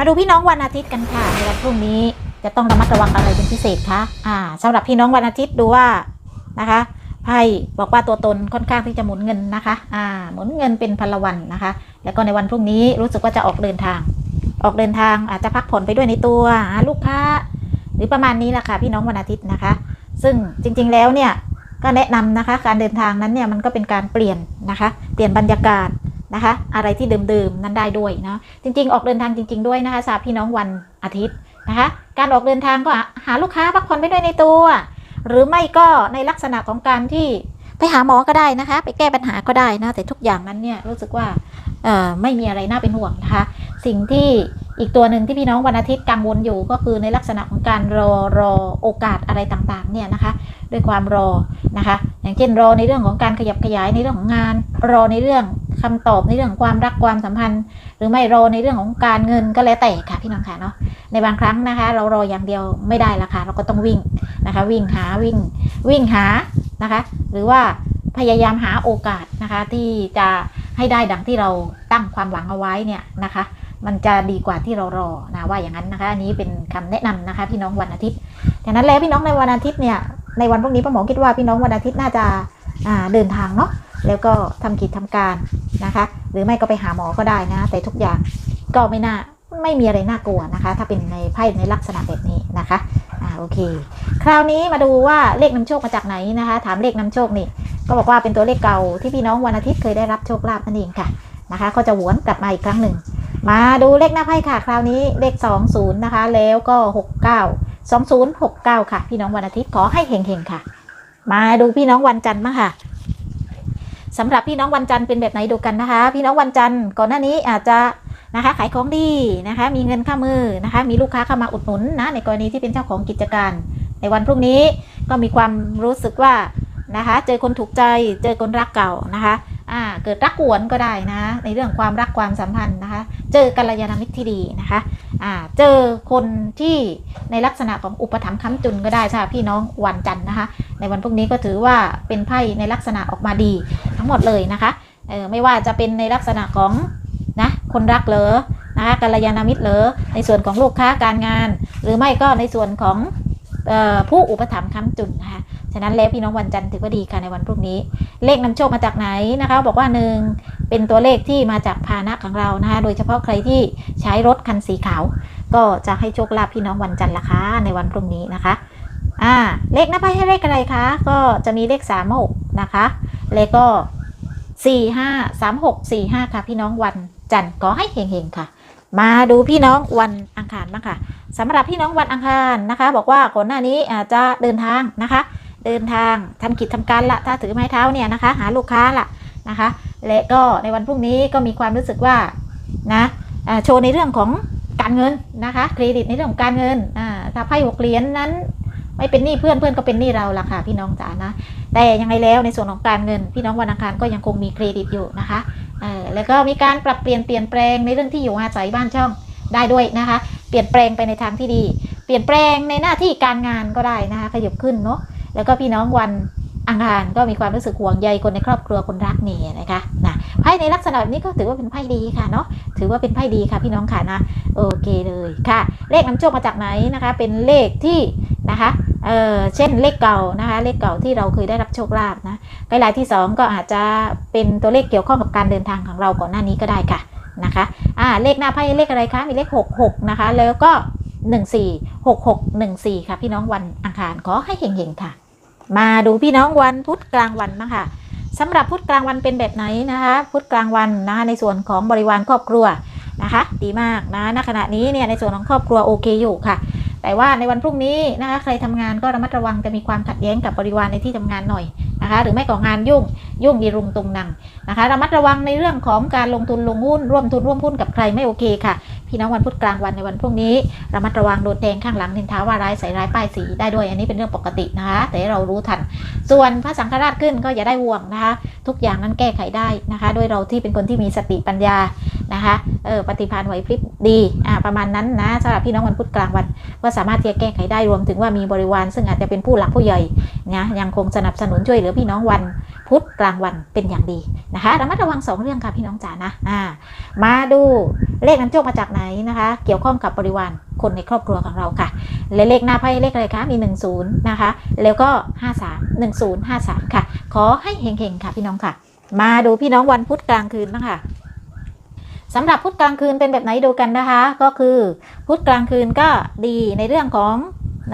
มาดูพี่น้องวันอาทิตย์กันค่ะในวันพรุ่งนี้จะต้องระมัดระวังอะไรเป็นพิเศษคะอ่าสำหรับพี่น้องวันอาทิตย์ดูว่านะคะไพ่บอกว่าตัวตนค่อนข้างที่จะหมุนเงินนะคะ อ่า หมุนเงินเป็นพลวันนะคะ แล้วก็ในวันพรุ่งนี้รู้สึกว่าจะออกเดินทาง ออกเดินทางอาจจะพักผ่อนไปด้วยในตัวหาลูกค้า หรือประมาณนี้แหละค่ะพี่น้องวันอาทิตย์นะคะ ซึ่งจริง ๆ แล้วเนี่ยก็แนะนำนะคะ การเดินทางนั้นเนี่ยมันก็เป็นการเปลี่ยนนะคะ เปลี่ยนบรรยากาศ นะคะ อะไรที่เดิมๆนั้นได้ด้วยนะจริง ๆ ออกเดินทางจริง ๆด้วยนะคะสำหรับพี่น้องวันอาทิตย์นะคะ การออกเดินทางก็หาลูกค้าพักผ่อนไปด้วยในตัว หรือไม่ก็ในลักษณะของการที่ไปหาหมอก็ได้นะคะ ไปแก้ปัญหาก็ได้นะแต่ทุกอย่างนั้นเนี่ยรู้สึกว่าไม่มีอะไรน่าเป็นห่วงนะคะ สิ่งที่อีกตัวหนึ่งที่พี่น้องวันอาทิตย์กังวลอยู่ก็คือในลักษณะของการรอรอโอกาสอะไรต่างๆเนี่ยนะคะด้วยความรอนะคะ อย่างเช่นรอในเรื่องของการขยับขยายในเรื่องของงาน รอในเรื่อง คำตอบในเรื่องความรักความสัมพันธ์ หรือไม่รอในเรื่องของการเงินก็แล้วแต่ค่ะพี่น้องค่ะเนาะในบางครั้งนะคะ เรารออย่างเดียวไม่ได้ละค่ะเราก็ต้องวิ่งนะคะ วิ่งหาวิ่งวิ่งหานะคะ หรือว่าพยายามหาโอกาสนะคะที่จะให้ได้ดังที่เราตั้งความหวังเอาไว้เนี่ยนะคะ มันจะดีกว่าที่เรารอนะว่าอย่างนั้นนะคะ อันนี้เป็นคำแนะนำนะคะ พี่น้องวันอาทิตย์ดังนั้นแล้วพี่น้องในวันอาทิตย์เนี่ยในวันพรุ่งนี้ป้าหมอคิดว่าพี่น้องวันอาทิตย์น่าจะเดินทางเนาะแล้วก็ทำกิจทำการ นะคะ หรือไม่ก็ไปหาหมอก็ได้นะ แต่ทุกอย่างก็ไม่น่าไม่มีอะไรน่ากลัวนะคะ ถ้าเป็นในไพ่ในลักษณะแบบนี้นะคะอ่าโอเค คราวนี้มาดูว่าเลขนำโชคมาจากไหนนะคะ ถามเลขนำโชคนี่ก็บอกว่าเป็นตัวเลขเก่าที่พี่น้องวันอาทิตย์เคยได้รับโชคลาภนั่นเองค่ะนะคะก็จะหวนกลับมาอีกครั้งหนึ่ง มาดูเลขหน้าไพ่ค่ะ คราวนี้เลข 20 นะคะ แล้วก็ 69 2069 ค่ะ พี่น้องวันอาทิตย์ขอให้เฮงๆค่ะ มาดูพี่น้องวันจันทร์บ้างค่ะ สำหรับพี่น้องวันจันทร์เป็นแบบไหนดูกันนะคะ พี่น้องวันจันทร์ก่อนหน้านี้อาจจะนะคะขายของดีนะคะ มีเงินเข้ามือนะคะ มีลูกค้าเข้ามาอุดหนุนนะในกรณีที่เป็นเจ้าของกิจการ ในวันพรุ่งนี้ก็มีความรู้สึกว่านะคะ เจอคนถูกใจเจอคนรักเก่านะคะอ่าเกิดรักหวนก็ได้นะ ในเรื่องความรักความสัมพันธ์นะคะ เจอกัลยาณมิตรที่ดีนะคะอ่าเจอคนที่ในลักษณะของอุปถัมภ์ค้ำจุนก็ได้ใช่พี่น้องวันจันทร์นะคะ ในวันพรุ่งนี้ก็ถือว่าเป็นไพ่ในลักษณะออกมาดี ทั้งหมดเลยนะคะเออไม่ว่าจะเป็นในลักษณะของนะคนรักเหรอนะคะกัลยาณมิตรเหรอในส่วนของลูกค้าการงาน หรือไม่ก็ในส่วนของออผู้อุปถัมภ์ค้ำจุนนะคะฉะนั้นแล้วพี่น้องวันจันทร์ถือว่าดีค่ะในวันพรุ่งนี้ เลขนำโชคมาจากไหนนะคะ บอกว่าหนึ่งเป็นตัวเลขที่มาจากพาหนะของเรานะคะ โดยเฉพาะใครที่ใช้รถคันสีขาว ก็จะให้โชคลาภพี่น้องวันจันทร์ละคะในวันพรุ่งนี้นะคะอ่าเลขหน้าไพ่ให้เลขอะไรคะ ก็จะมีเลขสามหกนะคะ แล้วก็สี่ห้าสามหกสี่ห้าค่ะ พี่น้องวันจันทร์ก็ให้เฮงๆค่ะ มาดูพี่น้องวันอังคารบ้างค่ะสำหรับพี่น้องวันอังคารนะคะ บอกว่าก่อนหน้านี้อาจจะเดินทางนะคะ เดินทางทำกิจทำการละถ้าถือไม้เท้าเนี่ยนะคะ หาลูกค้าละนะคะ และก็ในวันพรุ่งนี้ก็มีความรู้สึกว่านะโชว์ในเรื่องของการเงินนะคะเครดิตในเรื่องของการเงินถ้าไพ่หกเหรียญนั้น ไม่เป็นหนี้เพื่อนเพื่อนก็เป็นหนี้เราละค่ะพี่น้องจ๋านะ แต่ยังไงแล้วในส่วนของการเงิน พี่น้องวันอังคารก็ยังคงมีเครดิตอยู่นะคะเออแล้วก็มีการปรับเปลี่ยนเปลี่ยนแปลงในเรื่องที่อยู่อาศัยบ้านช่องได้ด้วยนะคะ เปลี่ยนแปลงไปในทางที่ดี เปลี่ยนแปลงในหน้าที่การงานก็ได้นะคะขยับขึ้นเนาะแล้วก็พี่น้องวันอังคารก็มีความรู้สึกห่วงใยคนในครอบครัวคนรักนี่นะคะนะไพ่ในลักษณะแบบนี้ก็ถือว่าเป็นไพ่ดีค่ะเนาะถือว่าเป็นไพ่ดีค่ะพี่น้องค่ะนะโอเคเลยค่ะ เลขนำโชคมาจากไหนนะคะ เป็นเลขที่ นะคะ เออเช่นเลขเก่านะคะ เลขเก่าที่เราเคยได้รับโชคลาภนะไกด์ไลน์ที่ 2 ก็อาจจะเป็นตัวเลขเกี่ยวข้องกับการเดินทางของเราก่อนหน้านี้ก็ได้ค่ะนะคะอ่าเลขหน้าไพ่เลขอะไรคะ มีเลข 66 นะคะ แล้วก็ 14 66 14 ค่ะ พี่น้องวันอังคารขอให้เฮงๆค่ะ มาดูพี่น้องวันพุธกลางวันบ้าค่ะสำหรับพุธกลางวันเป็นแบบไหนนะคะพุธกลางวันนะคะในส่วนของบริวารครอบครัวนะคะ ดีมากนะณขณะนี้เนี่ยในส่วนของครอบครัวโอเคอยู่ค่ะ แต่ว่าในวันพรุ่งนี้นะคะใครทำงานก็ระมัดระวังจะมีความขัดแย้งกับบริวารในที่ทำงานหน่อย นะคะ หรือไม่ก็งานยุ่งยุ่งยีรุงตุงนังนะคะระมัดระวังในเรื่องของการลงทุนลงหุ้นร่วมทุนร่วมหุ้นกับใครไม่โอเคค่ะ พี่น้องวันพุธกลางวันในวันพรุ่งนี้ระมัดระวังโดนแทงข้างหลังนินทาว่าร้ายใส่ร้ายป้ายสีได้ด้วยอันนี้เป็นเรื่องปกตินะคะ แต่เรารู้ทัน ส่วนพระสังฆราชขึ้นก็อย่าได้ห่วงนะคะ ทุกอย่างนั้นแก้ไขได้นะคะด้วยเราที่เป็นคนที่มีสติปัญญานะคะเออปฏิภาณไหวพริบดีอ่าประมาณนั้นนะสำหรับพี่น้องวันพุธกลางวันก็สามารถที่จะแก้ไขได้รวมถึงว่ามีบริวาร ซึ่งอาจจะเป็นผู้หลักผู้ใหญ่นะยังคงสนับสนุนช่วยเหลือพี่น้องวันพุธกลางวันเป็นอย่างดีนะคะระมัดระวังสองเรื่องค่ะพี่น้องจ๋านะอ่ามาดูเลขนำโชคมาจากไหนนะคะ เกี่ยวข้องกับบริวารคนในครอบครัวของเราค่ะและเลขหน้าไพ่เลขอะไรคะมี 10 นะคะ แล้วก็ 53 1053 ค่ะ ขอให้เฮงๆค่ะพี่น้องค่ะ มาดูพี่น้องวันพุธกลางคืนบ้างค่ะสำหรับพุธกลางคืนเป็นแบบไหนดูกันนะคะ ก็คือพุธกลางคืนก็ดีในเรื่องของ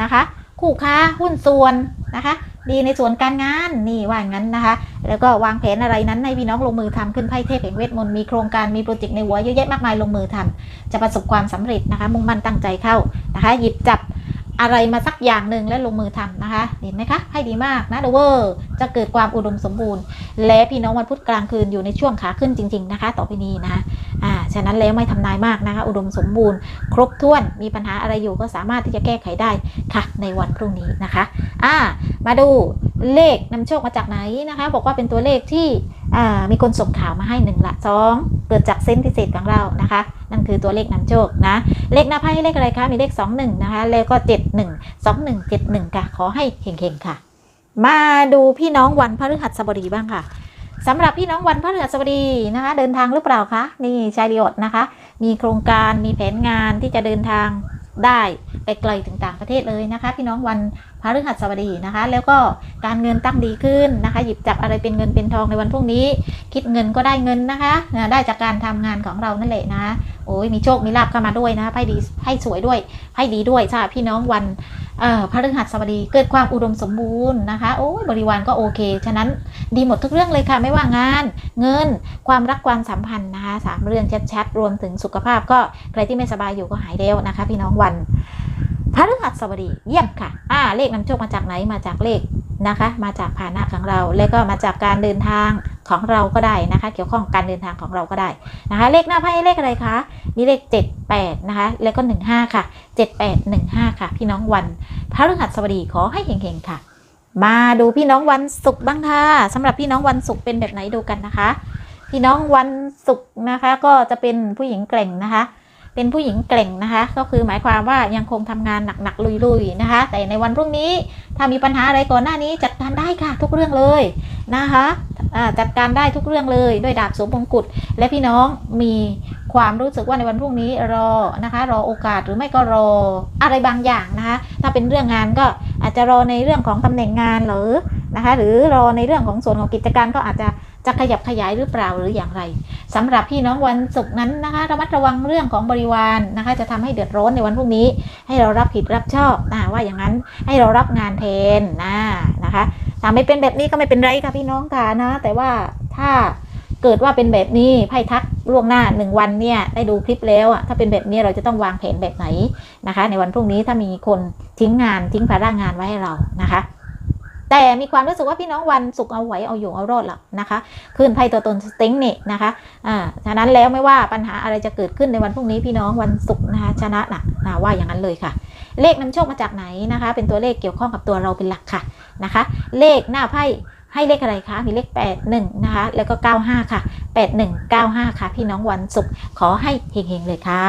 นะคะ คู่ค้าหุ้นส่วนนะคะ ดีในส่วนการงานนี่ว่างนั้นนะคะ แล้วก็วางแผนอะไรนั้นให้พี่น้องลงมือทำขึ้นไพ่เทพแห่งเวทมนต์มีโครงการมีโปรเจกต์ในหัวเยอะแยะมากมายลงมือทำจะประสบความสำเร็จนะคะ มุ่งมั่นตั้งใจเข้านะคะ หยิบจับอะไรมาสักอย่างหนึ่งแล้วลงมือทำนะคะ เห็นไหมคะให้ดีมากนะเดเวอร์จะเกิดความอุดมสมบูรณ์ และพี่น้องวันพุธกลางคืนอยู่ในช่วงขาขึ้นจริง ๆนะคะ ต่อไปนี้นะคะอ่าฉะนั้นแล้วไม่ทำนายมากนะคะ อุดมสมบูรณ์ ครบถ้วนมีปัญหาอะไรอยู่ก็สามารถที่จะแก้ไขได้ค่ะ ในวันพรุ่งนี้นะคะอ่า มาดูเลขนำโชคมาจากไหนนะคะ บอกว่าเป็นตัวเลขที่มีคนส่งข่าวมาให้หนึ่งละสองเกิดจากเส้นพิเศษของเรานะคะ นั่นคือตัวเลขนำโชคนะ เลขหน้าไพ่เลขอะไรคะมีเลข 21 นะคะ แล้วก็71 21 71 ค่ะ ขอให้เข่งๆค่ะ มาดูพี่น้องวันพฤหัสบดีบ้างค่ะสำหรับพี่น้องวันพฤหัสบดีนะคะ เดินทางหรือเปล่าคะนี่ชายริอดนะคะ มีโครงการมีแผนงานที่จะเดินทาง ได้ไปไกลถึงต่างประเทศเลยนะคะ พี่น้องวันพฤหัสบดีนะคะ แล้วก็การเงินตั้งดีขึ้นนะคะ หยิบจับอะไรเป็นเงินเป็นทองในวันพรุ่งนี้ คิดเงินก็ได้เงินนะคะ ได้จากการทำงานของเรานั่นแหละนะโอ้ยมีโชคมีลาบเข้ามาด้วยนะไพ่ดีไพ่สวยด้วยไพ่ดีด้วยใช่พี่น้องวันพฤหัสบดีเกิดความอุดมสมบูรณ์นะคะโอ้ยบริวารก็โอเค ฉะนั้น ดีหมดทุกเรื่องเลยค่ะ ไม่ว่างาน เงิน ความรักความสัมพันธ์นะคะสามเรื่องชัดๆรวมถึงสุขภาพก็ใครที่ไม่สบายอยู่ก็หายแล้วนะคะ พี่น้องวันพฤหัสบดีเยี่ยมค่ะ อ่า เลขนำโชคมาจากไหนมาจากเลขนะคะ มาจากภาณะของเรา แล้วก็มาจากการเดินทางของเราก็ได้นะคะ เกี่ยวข้องกับการเดินทางของเราก็ได้นะคะ เลขหน้าไพ่เลขอะไรคะมีเลข 78 นะคะ แล้วก็ 15 ค่ะ 7815 ค่ะ พี่น้องวันพฤหัสบดีขอให้เฮงๆค่ะ มาดูพี่น้องวันศุกร์บ้างค่ะสำหรับพี่น้องวันศุกร์เป็นแบบไหนดูกันนะคะ พี่น้องวันศุกร์นะคะ ก็จะเป็นผู้หญิงเกร่งนะคะ เป็นผู้หญิงเกร่งนะคะ ก็คือหมายความว่ายังคงทำงานหนักๆลุยๆนะคะ แต่ในวันพรุ่งนี้ถ้ามีปัญหาอะไรก่อนหน้านี้จัดการได้ค่ะ ทุกเรื่องเลยนะคะจัดการได้ทุกเรื่องเลยด้วยดาบสวมมงกุฎและพี่น้องมีความรู้สึกว่าในวันพรุ่งนี้รอนะคะ รอโอกาสหรือไม่ก็รออะไรบางอย่างนะคะ ถ้าเป็นเรื่องงานก็ อาจจะรอในเรื่องของตำแหน่งงานหรือนะคะ หรือรอในเรื่องของส่วนของกิจการก็อาจจะจะขยับขยายหรือเปล่าหรืออย่างไรสำหรับพี่น้องวันศุกร์นั้นนะคะระมัดระวังเรื่องของบริวารนะคะ จะทำให้เดือดร้อนในวันพรุ่งนี้ ให้เรารับผิดรับชอบนะว่าอย่างนั้นให้เรารับงานแทนนะนะคะถ้าไม่เป็นแบบนี้ก็ไม่เป็นไรค่ะพี่น้องค่ะนะ แต่ว่าถ้า เกิดว่าเป็นแบบนี้ไพ่ทักล่วงหน้าหนึ่งวันเนี่ยได้ดูคลิปแล้วอะถ้าเป็นแบบนี้เราจะต้องวางแผนแบบไหนนะคะ ในวันพรุ่งนี้ถ้ามีคนทิ้งงานทิ้งภาระงานไว้ให้เรานะคะ แต่มีความรู้สึกว่าพี่น้องวันศุกร์เอาไหวเอาอยู่เอารอดหรอกนะคะขึ้นไพ่ตัวตนสติงนี่นะคะอ่าฉะนั้นแล้วไม่ว่าปัญหาอะไรจะเกิดขึ้นในวันพรุ่งนี้พี่น้องวันศุกร์นะคะชนะนะนะว่าอย่างนั้นเลยค่ะ เลขนำโชคมาจากไหนนะคะ เป็นตัวเลขเกี่ยวข้องกับตัวเราเป็นหลักค่ะนะคะ เลขหน้าไพ่ ให้เลขอะไรคะ มีเลข 81 นะคะ แล้วก็ 95 ค่ะ 8195 ค่ะ พี่น้องวันศุกร์ขอให้เฮงๆเลยค่ะ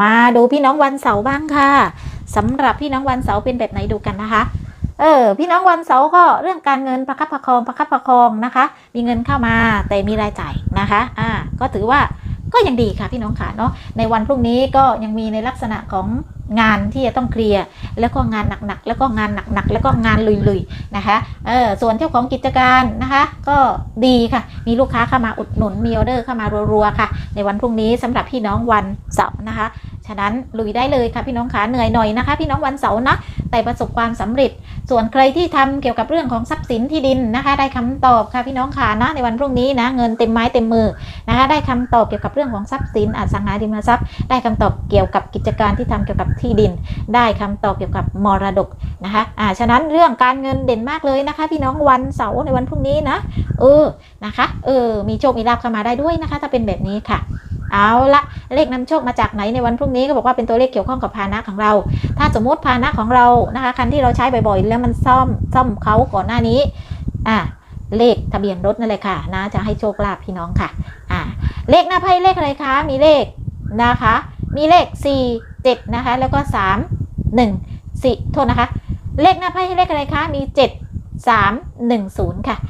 มาดูพี่น้องวันเสาร์บ้างค่ะสำหรับพี่น้องวันเสาร์เป็นแบบไหนดูกันนะคะเออพี่น้องวันเสาร์ก็เรื่องการเงินประคับประคองประคับประคองนะคะ มีเงินเข้ามาแต่มีรายจ่ายนะคะอ่าก็ถือว่าก็ยังดีค่ะพี่น้องค่ะเนาะในวันพรุ่งนี้ก็ยังมีในลักษณะของ งานที่จะต้องเคลียร์แล้วก็งานหนักๆแล้วก็งานหนักๆแล้วก็งานลุยๆนะคะเออส่วนเจ้าของกิจการนะคะ ก็ดีค่ะมีลูกค้าเข้ามาอุดหนุนมีออเดอร์เข้ามารัวๆค่ะ ในวันพรุ่งนี้สำหรับพี่น้องวันเสาร์นะคะ ฉะนั้นลุยได้เลยค่ะพี่น้องขาเหนื่อยหน่อยนะคะ พี่น้องวันเสาร์นะแต่ประสบความสำเร็จ ส่วนใครที่ทำเกี่ยวกับเรื่องของทรัพย์สินที่ดินนะคะ ได้คำตอบค่ะพี่น้องขานะในวันพรุ่งนี้นะเงินเต็มไม้เต็มมือนะคะได้คำตอบเกี่ยวกับเรื่องของทรัพย์สินอสังหาริมทรัพย์ ได้คำตอบเกี่ยวกับกิจการที่ทำเกี่ยวกับที่ดิน ได้คำตอบเกี่ยวกับมรดกนะคะอ่าฉะนั้นเรื่องการเงินเด่นมากเลยนะคะ พี่น้องวันเสาร์ในวันพรุ่งนี้นะเออนะคะเออมีโชคมีลาภเข้ามาได้ด้วยนะคะ ถ้าเป็นแบบนี้ค่ะ เอาละเลขนำโชคมาจากไหนในวันพรุ่งนี้ก็บอกว่าเป็นตัวเลขเกี่ยวข้องกับพาหนะของเรา ถ้าสมมติพาหนะของเรานะคะคันที่เราใช้บ่อยๆ แล้วมันซ่อมซ่อมเขาก่อนหน้านี้อ่าเลขทะเบียนรถนั่นเลยค่ะนะจะให้โชคลาภพี่น้องค่ะอ่าเลขหน้าไพ่เลขอะไรคะมีเลขนะคะ มีเลข 4 7นะคะแล้วก็ 3 1 4โทษนะคะ เลขหน้าไพ่ให้เลขอะไรคะมี 7 3 1 0 ค่ะ 7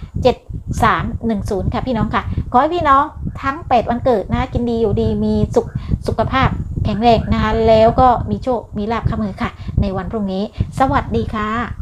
310 ค่ะพี่น้องค่ะ ขอให้พี่น้อง ทั้ง 8 วันเกิดนะคะกินดีอยู่ดีมีสุขสุขภาพแข็งแรงนะคะแล้วก็มีโชคมีลาบเข้ามือค่ะ ในวันพรุ่งนี้ สวัสดีค่ะ